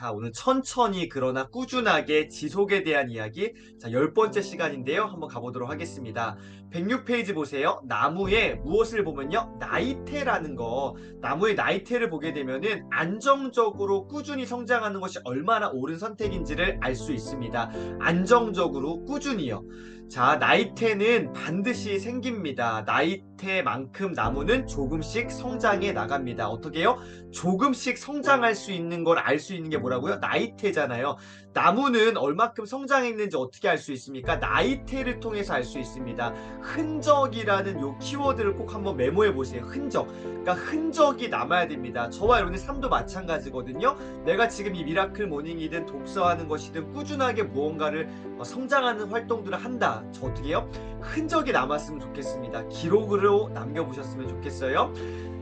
자, 오늘 천천히 그러나 꾸준하게 지속에 대한 이야기. 자, 열 번째 시간인데요. 한번 가보도록 하겠습니다. 106페이지 보세요. 나무에 무엇을 보면요. 나이테라는 거. 나무의 나이테를 보게 되면은 안정적으로 꾸준히 성장하는 것이 얼마나 옳은 선택인지를 알 수 있습니다. 안정적으로 꾸준히요. 자, 나이테는 반드시 생깁니다. 나이 테만큼 나무는 조금씩 성장해 나갑니다. 어떻게요? 조금씩 성장할 수 있는 걸 알 수 있는 게 뭐라고요? 나이테잖아요. 나무는 얼마큼 성장했는지 어떻게 알 수 있습니까? 나이테를 통해서 알 수 있습니다. 흔적이라는 요 키워드를 꼭 한번 메모해 보세요. 흔적. 그러니까 흔적이 남아야 됩니다. 저와 여러분의 삶도 마찬가지거든요. 내가 지금 이 미라클 모닝이든 독서하는 것이든 꾸준하게 무언가를 어, 성장하는 활동들을 한다. 저 어떻게 해요? 흔적이 남았으면 좋겠습니다. 기록으로 남겨보셨으면 좋겠어요.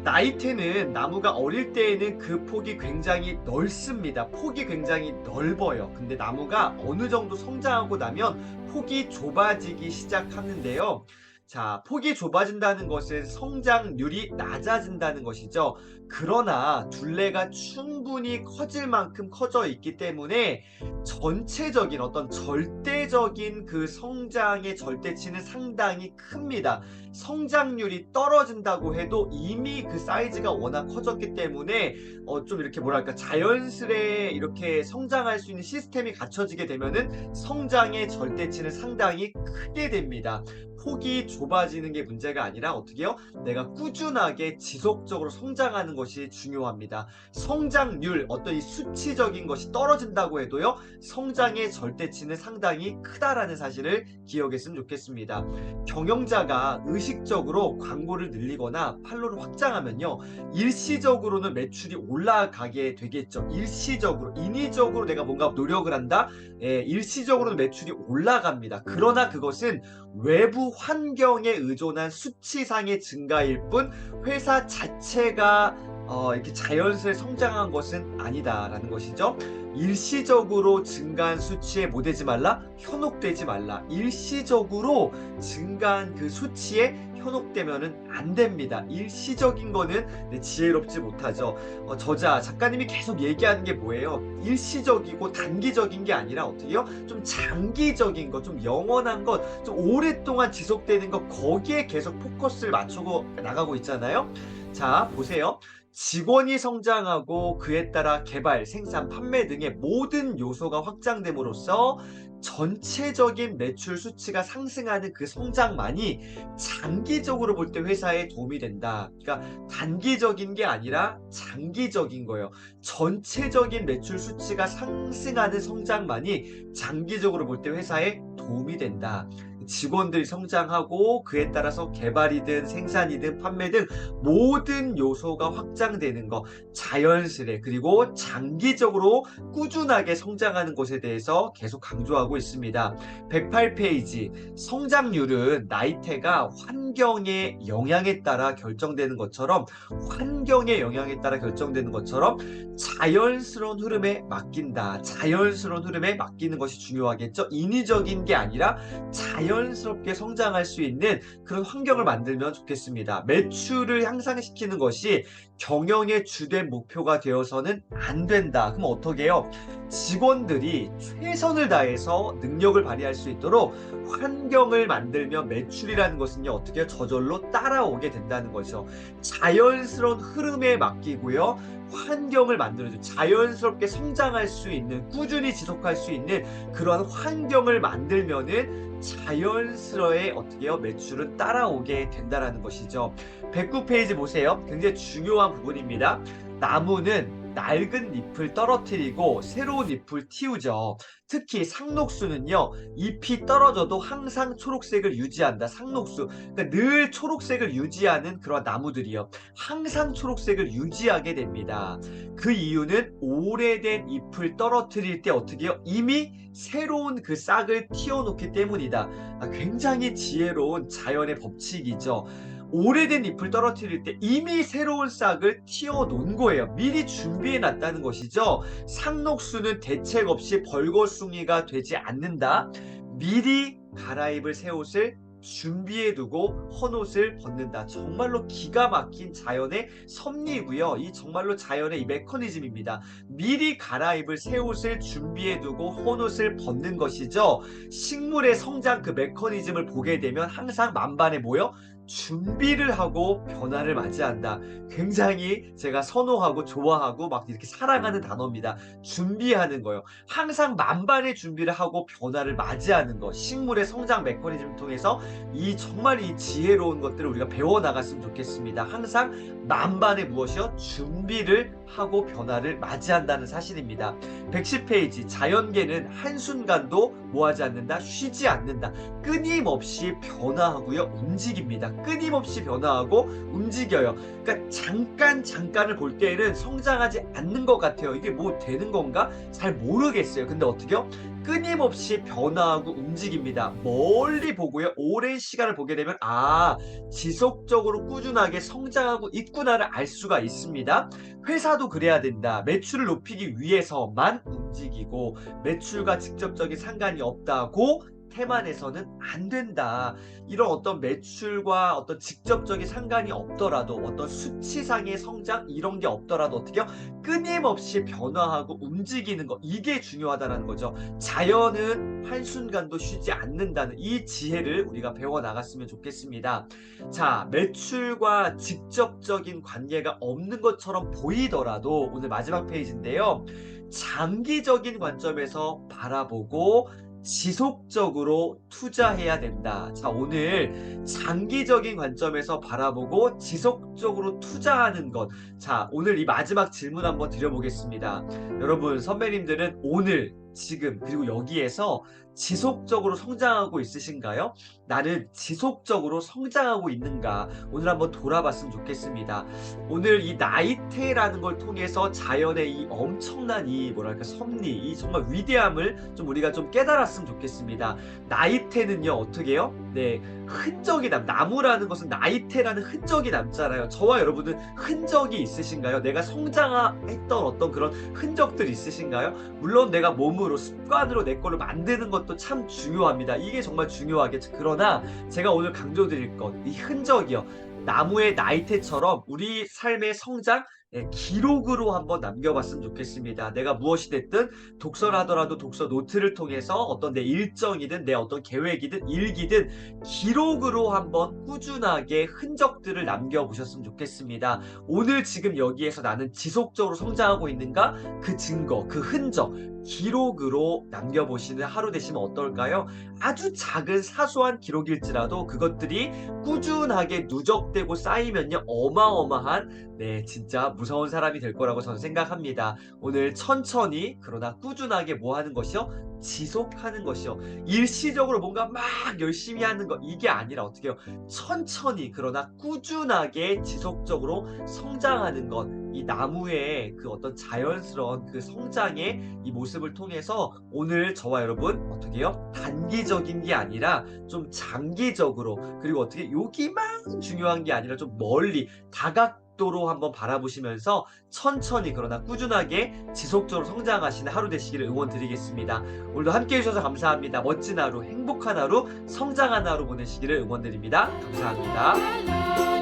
나이테는 나무가 어릴 때에는 그 폭이 굉장히 넓습니다. 폭이 굉장히 넓어요. 근데 나무가 어느 정도 성장하고 나면 폭이 좁아지기 시작하는데요. 자, 폭이 좁아진다는 것은 성장률이 낮아진다는 것이죠. 그러나 둘레가 충분히 커질 만큼 커져 있기 때문에 전체적인 어떤 절대적인 그 성장의 절대치는 상당히 큽니다. 성장률이 떨어진다고 해도 이미 그 사이즈가 워낙 커졌기 때문에 어 좀 이렇게 뭐랄까 자연스레 이렇게 성장할 수 있는 시스템이 갖춰지게 되면은 성장의 절대치는 상당히 크게 됩니다. 폭이 좁아지는 게 문제가 아니라 어떻게요? 내가 꾸준하게 지속적으로 성장하는 것이 중요합니다. 성장률, 어떤 이 수치적인 것이 떨어진다고 해도요, 성장의 절대치는 상당히 크다라는 사실을 기억했으면 좋겠습니다. 경영자가 의식적으로 광고를 늘리거나 판로를 확장하면요, 일시적으로는 매출이 올라가게 되겠죠. 일시적으로, 인위적으로 내가 뭔가 노력을 한다? 예, 일시적으로는 매출이 올라갑니다. 그러나 그것은 외부 환경 에 의존한 수치상의 증가일 뿐 회사 자체가 어, 이렇게 자연스레 성장한 것은 아니다라는 것이죠. 일시적으로 증가한 수치에 못되지 말라, 현혹되지 말라. 일시적으로 증가한 그 수치에 현혹되면은 안 됩니다. 일시적인 거는 네, 지혜롭지 못하죠. 어, 저자 작가님이 계속 얘기하는 게 뭐예요? 일시적이고 단기적인 게 아니라 어떻게요? 좀 장기적인 것, 좀 영원한 것, 좀 오랫동안 지속되는 것 거기에 계속 포커스를 맞추고 나가고 있잖아요. 자 보세요. 직원이 성장하고 그에 따라 개발, 생산, 판매 등의 모든 요소가 확장됨으로써 전체적인 매출 수치가 상승하는 그 성장만이 장기적으로 볼 때 회사에 도움이 된다. 그러니까 단기적인 게 아니라 장기적인 거예요. 전체적인 매출 수치가 상승하는 성장만이 장기적으로 볼 때 회사에 도움이 된다. 직원들이 성장하고 그에 따라서 개발이든 생산이든 판매 등 모든 요소가 확장되는 것 자연스레 그리고 장기적으로 꾸준하게 성장하는 것에 대해서 계속 강조하고 있습니다. 108페이지 성장률은 나이테가 환경의 영향에 따라 결정되는 것처럼 환경의 영향에 따라 결정되는 것처럼 자연스러운 흐름에 맡긴다. 자연스러운 흐름에 맡기는 것이 중요하겠죠. 인위적인 게 아니라 자연 자연스럽게 성장할 수 있는 그런 환경을 만들면 좋겠습니다. 매출을 향상시키는 것이 경영의 주된 목표가 되어서는 안 된다. 그럼 어떻게 해요? 직원들이 최선을 다해서 능력을 발휘할 수 있도록 환경을 만들면 매출이라는 것은요, 어떻게 저절로 따라오게 된다는 거죠. 자연스러운 흐름에 맡기고요, 환경을 만들어줘. 자연스럽게 성장할 수 있는, 꾸준히 지속할 수 있는 그러한 환경을 만들면은 자연스레 어떻게 요 매출은 따라오게 된다라는 것이죠. 109페이지 보세요. 굉장히 중요한 부분입니다. 나무는 낡은 잎을 떨어뜨리고 새로운 잎을 틔우죠. 특히 상록수는요, 잎이 떨어져도 항상 초록색을 유지한다. 상록수. 그러니까 늘 초록색을 유지하는 그런 나무들이요. 항상 초록색을 유지하게 됩니다. 그 이유는 오래된 잎을 떨어뜨릴 때 어떻게 해요? 이미 새로운 그 싹을 틔워놓기 때문이다. 아, 굉장히 지혜로운 자연의 법칙이죠. 오래된 잎을 떨어뜨릴 때 이미 새로운 싹을 틔워 놓은 거예요. 미리 준비해 놨다는 것이죠. 상록수는 대책 없이 벌거 숭이가 되지 않는다. 미리 갈아입을 새 옷을 준비해두고 헌옷을 벗는다. 정말로 기가 막힌 자연의 섭리고요. 이 정말로 자연의 이 메커니즘입니다. 미리 갈아입을 새 옷을 준비해두고 헌옷을 벗는 것이죠. 식물의 성장 그 메커니즘을 보게 되면 항상 만반에 모여 준비를 하고 변화를 맞이한다. 굉장히 제가 선호하고 좋아하고 막 이렇게 사랑하는 단어입니다. 준비하는 거요. 항상 만반의 준비를 하고 변화를 맞이하는 것. 식물의 성장 메커니즘을 통해서 이 정말 이 지혜로운 것들을 우리가 배워 나갔으면 좋겠습니다. 항상 만반의 무엇이요? 준비를 하고 변화를 맞이한다는 사실입니다. 110페이지 자연계는 한순간도 뭐하지 않는다? 쉬지 않는다. 끊임없이 변화하고요. 움직입니다. 끊임없이 변화하고 움직여요. 그러니까 잠깐 잠깐을 볼 때에는 성장하지 않는 것 같아요. 이게 뭐 되는 건가? 잘 모르겠어요. 근데 어떻게요? 끊임없이 변화하고 움직입니다. 멀리 보고요. 오랜 시간을 보게 되면 아 지속적으로 꾸준하게 성장하고 있구나를 알 수가 있습니다. 회사도 그래야 된다. 매출을 높이기 위해서만 움직이고 매출과 직접적인 상관이 없다고 태만해서는 안 된다. 이런 어떤 매출과 어떤 직접적인 상관이 없더라도 어떤 수치상의 성장 이런 게 없더라도 어떻게요? 끊임없이 변화하고 움직이는 거 이게 중요하다는 거죠. 자연은 한순간도 쉬지 않는다는 이 지혜를 우리가 배워 나갔으면 좋겠습니다. 자, 매출과 직접적인 관계가 없는 것처럼 보이더라도 오늘 마지막 페이지인데요. 장기적인 관점에서 바라보고 지속적으로 투자해야 된다. 자, 오늘 장기적인 관점에서 바라보고 지속적으로 투자하는 것. 자, 오늘 이 마지막 질문 한번 드려보겠습니다. 여러분, 선배님들은 오늘, 지금, 그리고 여기에서 지속적으로 성장하고 있으신가요? 나는 지속적으로 성장하고 있는가? 오늘 한번 돌아봤으면 좋겠습니다. 오늘 이 나이테라는 걸 통해서 자연의 이 엄청난 이 뭐랄까 섭리, 이 정말 위대함을 좀 우리가 좀 깨달았으면 좋겠습니다. 나이테는요 어떻게요? 네 흔적이 남 나무라는 것은 나이테라는 흔적이 남잖아요. 저와 여러분은 흔적이 있으신가요? 내가 성장했던 어떤 그런 흔적들 있으신가요? 물론 내가 몸으로 습관으로 내 거를 만드는 것도 참 중요합니다. 이게 정말 중요하겠죠. 그러나 제가 오늘 강조드릴 것, 이 흔적이요. 나무의 나이테처럼 우리 삶의 성장 예, 기록으로 한번 남겨봤으면 좋겠습니다. 내가 무엇이 됐든 독서를 하더라도 독서 노트를 통해서 어떤 내 일정이든 내 어떤 계획이든 일기든 기록으로 한번 꾸준하게 흔적들을 남겨보셨으면 좋겠습니다. 오늘 지금 여기에서 나는 지속적으로 성장하고 있는가? 그 증거, 그 흔적, 기록으로 남겨보시는 하루 되시면 어떨까요? 아주 작은 사소한 기록일지라도 그것들이 꾸준하게 누적되고 쌓이면요 어마어마한 네 진짜 무서운 사람이 될 거라고 저는 생각합니다. 오늘 천천히 그러나 꾸준하게 뭐 하는 것이요? 지속하는 것이요. 일시적으로 뭔가 막 열심히 하는 것 이게 아니라 어떻게 해요? 천천히 그러나 꾸준하게 지속적으로 성장하는 것. 이 나무의 그 어떤 자연스러운 그 성장의 이 모습을 통해서 오늘 저와 여러분 어떻게 해요? 단기적인 게 아니라 좀 장기적으로 그리고 어떻게 여기만 중요한 게 아니라 좀 멀리 다각 도로 한번 바라보시면서 천천히 그러나 꾸준하게 지속적으로 성장하시는 하루 되시기를 응원드리겠습니다. 오늘도 함께 해 주셔서 감사합니다. 멋진 하루, 행복한 하루, 성장한 하루 보내시기를 응원드립니다. 감사합니다.